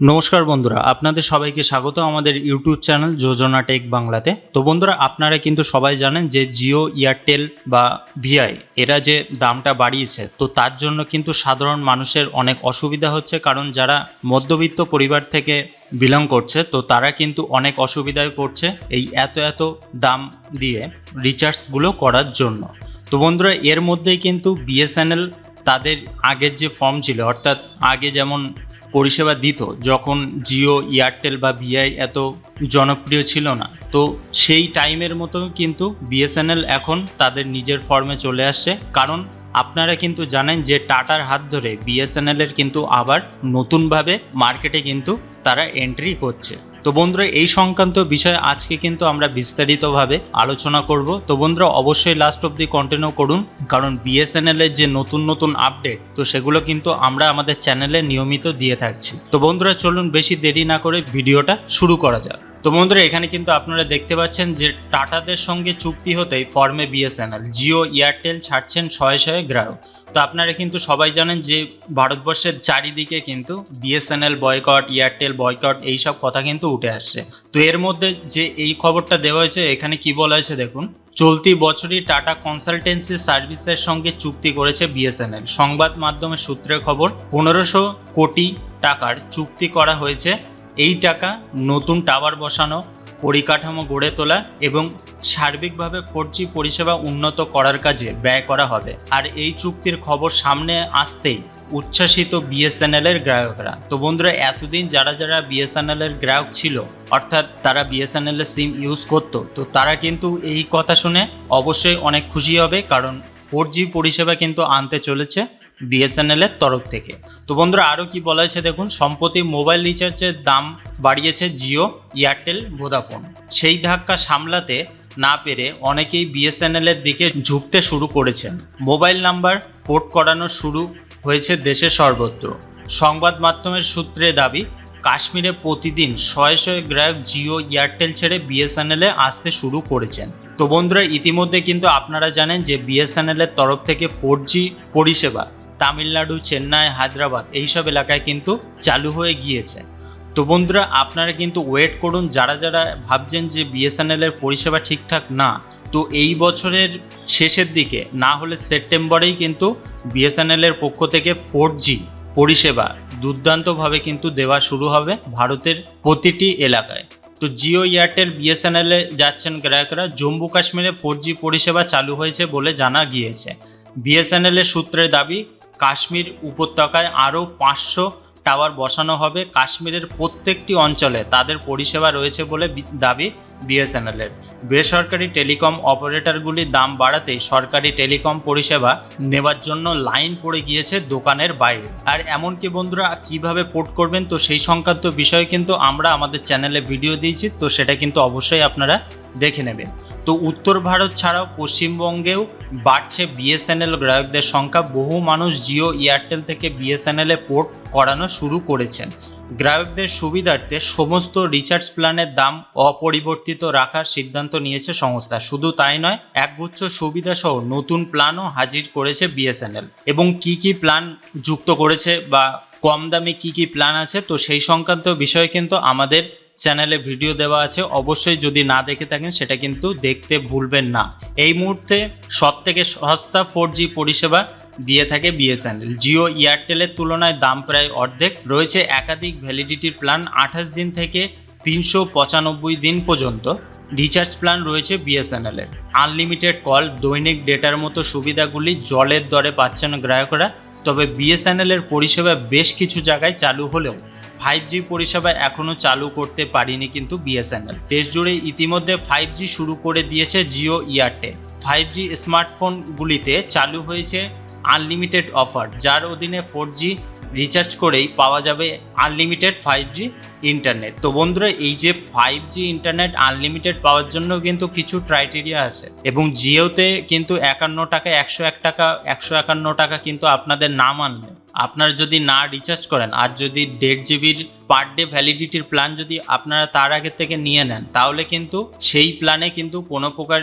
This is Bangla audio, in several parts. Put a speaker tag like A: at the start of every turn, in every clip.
A: নমস্কার বন্ধুরা, আপনাদের সবাইকে স্বাগত আমাদের ইউটিউব চ্যানেল যোজনা টেক বাংলাতে। তো বন্ধুরা, আপনারা কিন্তু সবাই জানেন যে জিও, এয়ারটেল বা ভিআই, এরা যে দামটা বাড়িয়েছে, তো তার জন্য কিন্তু সাধারণ মানুষের অনেক অসুবিধা হচ্ছে, কারণ যারা মধ্যবিত্ত পরিবার থেকে বিলং করছে, তো তারা কিন্তু অনেক অসুবিধায় পড়ছে এই এত এত দাম দিয়ে রিচার্জগুলো করার জন্য। তো বন্ধুরা, এর মধ্যেই কিন্তু বিএসএনএল তাদের আগের যে ফর্ম ছিল, অর্থাৎ আগে যেমন পরিষেবা দিত, যখন জিও, এয়ারটেল বা ভিআই এত জনপ্রিয় ছিল না। তো সেই টাইমের মতো কিন্তু বিএসএনএল এখন তাদের নিজের ফর্মে চলে আসছে। কারণ আপনারা কিন্তু জানেন যে টাটার হাত ধরে বিএসএনএলের কিন্তু আবার নতুনভাবে মার্কেটে কিন্তু তারা এন্ট্রি করছে। তো বন্ধুরা, এই সংক্রান্ত বিষয়ে আজকে কিন্তু আমরা বিস্তারিতভাবে আলোচনা করব। তো বন্ধুরা, অবশ্যই লাস্ট অব্দি কন্টিনিউ করুন, কারণ বিএসএনএল এর যে নতুন নতুন আপডেট তো সেগুলো কিন্তু আমরা আমাদের চ্যানেলে নিয়মিত দিয়ে থাকছি। তো বন্ধুরা, চলুন বেশি দেরি না করে ভিডিওটা শুরু করা যাক। তো বন্ধুরা, এখানে কিন্তু আপনারা দেখতে পাচ্ছেন যে টাটাদের সঙ্গে চুক্তি হতেই ফর্মে বিএসএনএল জিও এয়ারটেল ছাড়ছেন শয়ে শয়ে গ্রাহক। তো আপনারা কিন্তু সবাই জানেন যে ভারতবর্ষের চারিদিকে কিন্তু বিএসএনএল বয়কট এয়ারটেল বয়কট এইসব কথা কিন্তু উঠে আসছে। তো এর মধ্যে যে এই খবরটা দেওয়া হয়েছে, এখানে কি বলা হয়েছে দেখুন? চলতি বছরই টাটা কনসালটেন্সি সার্ভিসের সঙ্গে চুক্তি করেছে বিএসএনএল সংবাদ মাধ্যমের সূত্রে খবর, পনেরোশো কোটি টাকার চুক্তি করা হয়েছে এই টাকা নতুন টাওয়ার বসানো, পরিকাঠামো গড়ে তোলা এবং সার্বিকভাবে ফোর জি পরিষেবা উন্নত করার কাজে ব্যয় করা হবে। আর এই চুক্তির খবর সামনে আসতেই উচ্ছ্বাসিত বিএসএনএল এর গ্রাহকরা। তো বন্ধুরা, এতদিন যারা যারা বিএসএনএল এর গ্রাহক ছিল, অর্থাৎ তারা বিএসএনএল এর সিম ইউজ করতো, তো তারা কিন্তু এই কথা শুনে অবশ্যই অনেক খুশি হবে, কারণ ফোর জি পরিষেবা কিন্তু আনতে চলেছে। বিএসএনএল এর তরফ থেকে। তো বন্ধুরা আরও কি বলা হয়েছে দেখুন, সম্প্রতি মোবাইল রিচার্জের দাম বাড়িয়েছে জিও, এয়ারটেল ভোদাফোন সেই ধাক্কা সামলাতে না পেরে অনেকেই বিএসএনএল এর দিকে ঝুঁকতে শুরু করেছেন। মোবাইল নাম্বার পোর্ট করানো শুরু হয়েছে দেশের সর্বত্র। সংবাদ মাধ্যমের সূত্রে দাবি, কাশ্মীরে প্রতিদিন শয়ে শয়ে গ্রাহক জিও, এয়ারটেল ছেড়ে বিএসএনএল আসতে শুরু করেছেন। তো বন্ধুরা, ইতিমধ্যে কিন্তু আপনারা জানেন যে বিএসএনএল এর তরফ থেকে ফোর জি পরিষেবা তামিলনাড়ু, চেন্নাই, হায়দ্রাবাদ এইসব এলাকায় কিন্তু চালু হয়ে গিয়েছে। তো বন্ধুরা, আপনারা কিন্তু ওয়েট করুন, যারা যারা ভাবছেন যে বিএসএনএল এর পরিষেবা ঠিকঠাক না, তো এই বছরের শেষের দিকে, না হলে সেপ্টেম্বরেই কিন্তু বিএসএনএল এর পক্ষ থেকে ফোর জি পরিষেবা দুর্দান্তভাবে কিন্তু দেওয়া শুরু হবে ভারতের প্রতিটি এলাকায়। তো জিও, এয়ারটেল বিএসএনএল যাচ্ছেন গ্রাহকরা জম্মু কাশ্মীরে ফোর জি পরিষেবা চালু হয়েছে বলে জানা গিয়েছে। বিএসএনএল এর সূত্রের দাবি, কাশ্মীর উপত্যকায় আরও পাঁচশো টাওয়ার বসানো হবে। কাশ্মীরের প্রত্যেকটি অঞ্চলে তাদের পরিষেবা রয়েছে বলে দাবি বিএসএনএল এর। বেসরকারি টেলিকম অপারেটরগুলির দাম বাড়াতেই সরকারি টেলিকম পরিষেবা নেওয়ার জন্য লাইন পড়ে গিয়েছে দোকানের বাইরে। আর এমনকি বন্ধুরা, কীভাবে পোর্ট করবেন তো সেই সংক্রান্ত বিষয়ে কিন্তু আমরা আমাদের চ্যানেলে ভিডিও দিয়েছি, তো সেটা কিন্তু অবশ্যই আপনারা দেখে নেবেন। তো উত্তর ভারত ছাড়াও পশ্চিমবঙ্গেও বাড়ছে বিএসএনএল গ্রাহকদের সংখ্যা। বহু মানুষ জিও, এয়ারটেল থেকে বিএসএনএল পোর্ট করানো শুরু করেছেন। গ্রাহকদের সুবিধার্থে সমস্ত রিচার্জ প্ল্যানের দাম অপরিবর্তিত রাখার সিদ্ধান্ত নিয়েছে সংস্থা। শুধু তাই নয়, একগুচ্ছ সুবিধা সহ নতুন প্ল্যানও হাজির করেছে বিএসএনএল এবং কি কি প্ল্যান যুক্ত করেছে বা কম দামে কি কি প্ল্যান আছে, তো সেই সংক্রান্ত বিষয়ে কিন্তু আমাদের চ্যানেলে ভিডিও দেওয়া আছে। অবশ্যই যদি না দেখে থাকেন, সেটা কিন্তু দেখতে ভুলবেন না। এই মুহূর্তে সব থেকে সস্তা ফোর জি পরিষেবা দিয়ে থাকে বিএসএনএল জিও এয়ারটেলের তুলনায় দাম প্রায় অর্ধেক। রয়েছে একাধিক ভ্যালিডিটির প্ল্যান আঠাশ দিন থেকে তিনশো পঁচানব্বই দিন পর্যন্ত। রিচার্জ প্ল্যান রয়েছে বিএসএনএল এর। আনলিমিটেড কল দৈনিক ডেটার মতো সুবিধাগুলি জলের দরে পাচ্ছেন গ্রাহকরা। তবে বিএসএনএল এর পরিষেবা বেশ কিছু জায়গায় চালু হলেও ফাইভ জি পরিষেবা এখনও চালু করতে পারিনি কিন্তু বিএসএনএল দেশ জুড়ে ইতিমধ্যে ফাইভ জি শুরু করে দিয়েছে জিও এয়ারটেল ফাইভ জি স্মার্টফোনগুলিতে চালু হয়েছে আনলিমিটেড অফার যার অধীনে ফোর জি রিচার্জ করেই পাওয়া যাবে আনলিমিটেড ফাইভ জি ইন্টারনেট তো বন্ধুরা, এই যে ফাইভ জি ইন্টারনেট আনলিমিটেড পাওয়ার জন্য কিন্তু কিছু ক্রাইটেরিয়া আছে এবং জিওতে কিন্তু একান্ন টাকা, একশো এক টাকা, একশো একান্ন টাকা কিন্তু আপনাদের না মানলে আপনারা যদি না রিচার্জ করেন, আর যদি দেড় জিবির পার ডে ভ্যালিডিটির প্ল্যান যদি আপনারা তার আগে থেকে নিয়ে নেন, তাহলে কিন্তু সেই প্ল্যানে কিন্তু কোনো প্রকার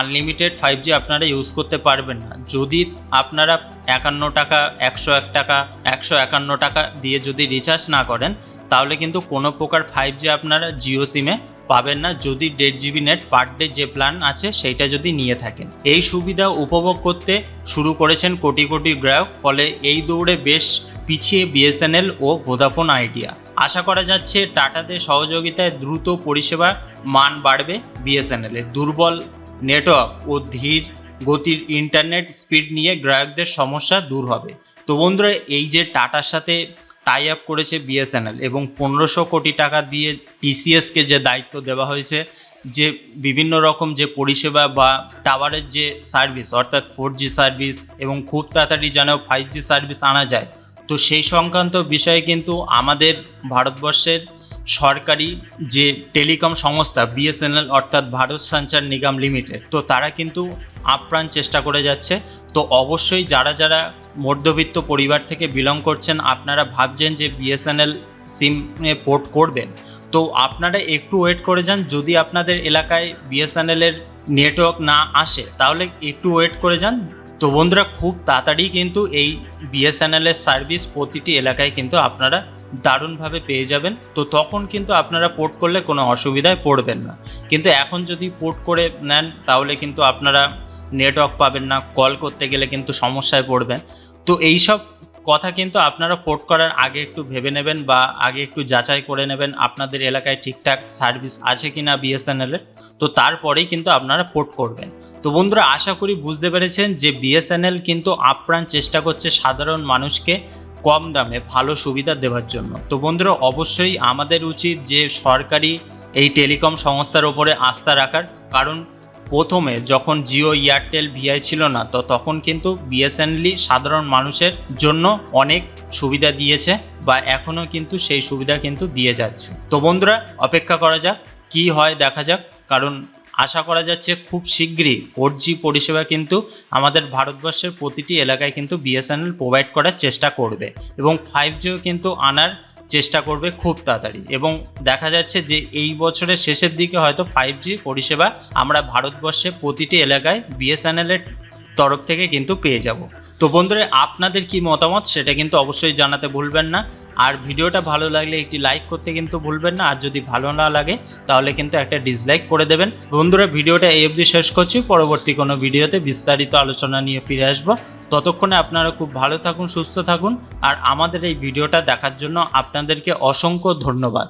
A: আনলিমিটেড ফাইভ জি আপনারা ইউজ করতে পারবেন না। যদি আপনারা একান্ন টাকা, একশো এক টাকা, একশো একান্ন টাকা দিয়ে যদি রিচার্জ না করেন, তাহলে কিন্তু কোনো প্রকার ফাইভ জি আপনারা জিও সিমে পাবেন না যদি দেড় জিবি নেট পার ডে যে প্ল্যান আছে সেইটা যদি নিয়ে থাকেন। এই সুবিধা উপভোগ করতে শুরু করেছেন কোটি কোটি গ্রাহক, ফলে এই দৌড়ে বেশ পিছিয়ে বিএসএনএল ও ভোদাফোন আইডিয়া আশা করা যাচ্ছে টাটাদের সহযোগিতায় দ্রুত পরিষেবা মান বাড়বে বিএসএনএল এর। দুর্বল নেটওয়ার্ক ও ধীর গতির ইন্টারনেট স্পিড নিয়ে গ্রাহকদের সমস্যা দূর হবে। তো বন্ধুরা, এই যে টাটার সাথে টাই আপ করেছে বিএসএনএল এবং পনেরোশো কোটি টাকা দিয়ে টিসিএসকে যে দায়িত্ব দেওয়া হয়েছে, যে বিভিন্ন রকম যে পরিষেবা বা টাওয়ারের যে সার্ভিস অর্থাৎ ফোর জি সার্ভিস এবং খুব তাড়াতাড়ি যেন ফাইভ জি সার্ভিস আনা যায়, তো সেই সংক্রান্ত বিষয়ে কিন্তু আমাদের ভারতবর্ষের সরকারি যে টেলিকম সংস্থা বিএসএনএল অর্থাৎ ভারত সঞ্চার নিগম লিমিটেড, তো তারা কিন্তু আপ্রাণ চেষ্টা করে যাচ্ছে। তো অবশ্যই যারা যারা মধ্যবিত্ত পরিবার থেকে বিলং করছেন, আপনারা ভাবছেন যে বিএসএনএল সিমে পোর্ট করবেন। তো আপনারা একটু ওয়েট করে যান, যদি আপনাদের এলাকায় বিএসএনএলের নেটওয়ার্ক না আসে, তাহলে একটু ওয়েট করে যান। তো বন্ধুরা, খুব তাড়াতাড়ি কিন্তু এই বিএসএনএলের সার্ভিস প্রতিটি এলাকায় কিন্তু আপনারা দারুণভাবে পেয়ে যাবেন। তো তখন কিন্তু আপনারা পোর্ট করলে কোনো অসুবিধায় পড়বেন না। কিন্তু এখন যদি পোর্ট করে নেন, তাহলে কিন্তু আপনারা নেটওয়ার্ক পাবেন না, কল করতে গেলে কিন্তু সমস্যায় পড়বেন। তো এই সব কথা কিন্তু আপনারা পোর্ট করার আগে একটু ভেবে নেবেন বা আগে একটু যাচাই করে নেবেন আপনাদের এলাকায় ঠিকঠাক সার্ভিস আছে কি না বিএসএনএলের। তো তারপরেই কিন্তু আপনারা পোর্ট করবেন। তো বন্ধুরা, আশা করি বুঝতে পেরেছেন যে বিএসএনএল কিন্তু আপ্রাণ চেষ্টা করছে সাধারণ মানুষকে কম দামে ভালো সুবিধা দেওয়ার জন্য। তো বন্ধুরা, অবশ্যই আমাদের উচিত যে সরকারি এই টেলিকম সংস্থার ওপরে আস্থা রাখার। কারণ প্রথমে যখন জিও, এয়ারটেল, ভিআই ছিল না, তো তখন কিন্তু বিএসএনএলই সাধারণ মানুষের জন্য অনেক সুবিধা দিয়েছে বা এখনও কিন্তু সেই সুবিধা কিন্তু দিয়ে যাচ্ছে। তো বন্ধুরা, অপেক্ষা করা যাক, কি হয় দেখা যাক। কারণ আশা করা যাচ্ছে খুব শীঘ্রই ফোর জি পরিষেবা কিন্তু আমাদের ভারতবর্ষের প্রতিটি এলাকায় কিন্তু বিএসএনএল প্রোভাইড করার চেষ্টা করবে এবং ফাইভ জিও কিন্তু আনার চেষ্টা করবে খুব তাড়াতাড়ি এবং দেখা যাচ্ছে যে এই বছরের শেষের দিকে হয়তো ফাইভ জি পরিষেবা আমরা ভারতবর্ষে প্রতিটি এলাকায় বিএসএনএল এর তরফ থেকে কিন্তু পেয়ে যাব। তো বন্ধুরা, আপনাদের কি মতামত সেটা কিন্তু অবশ্যই জানাতে ভুলবেন না। আর ভিডিওটা ভালো লাগলে একটি লাইক করতে কিন্তু ভুলবেন না, আর যদি ভালো না লাগে, তাহলে কিন্তু একটা ডিসলাইক করে দেবেন। বন্ধুরা, ভিডিওটা এই অবধি শেষ করছি। পরবর্তী কোনো ভিডিওতে বিস্তারিত আলোচনা নিয়ে ফিরে আসব। ততক্ষণে আপনারা খুব ভালো থাকুন, সুস্থ থাকুন, আর আমাদের এই ভিডিওটা দেখার জন্য আপনাদেরকে অসংখ্য ধন্যবাদ।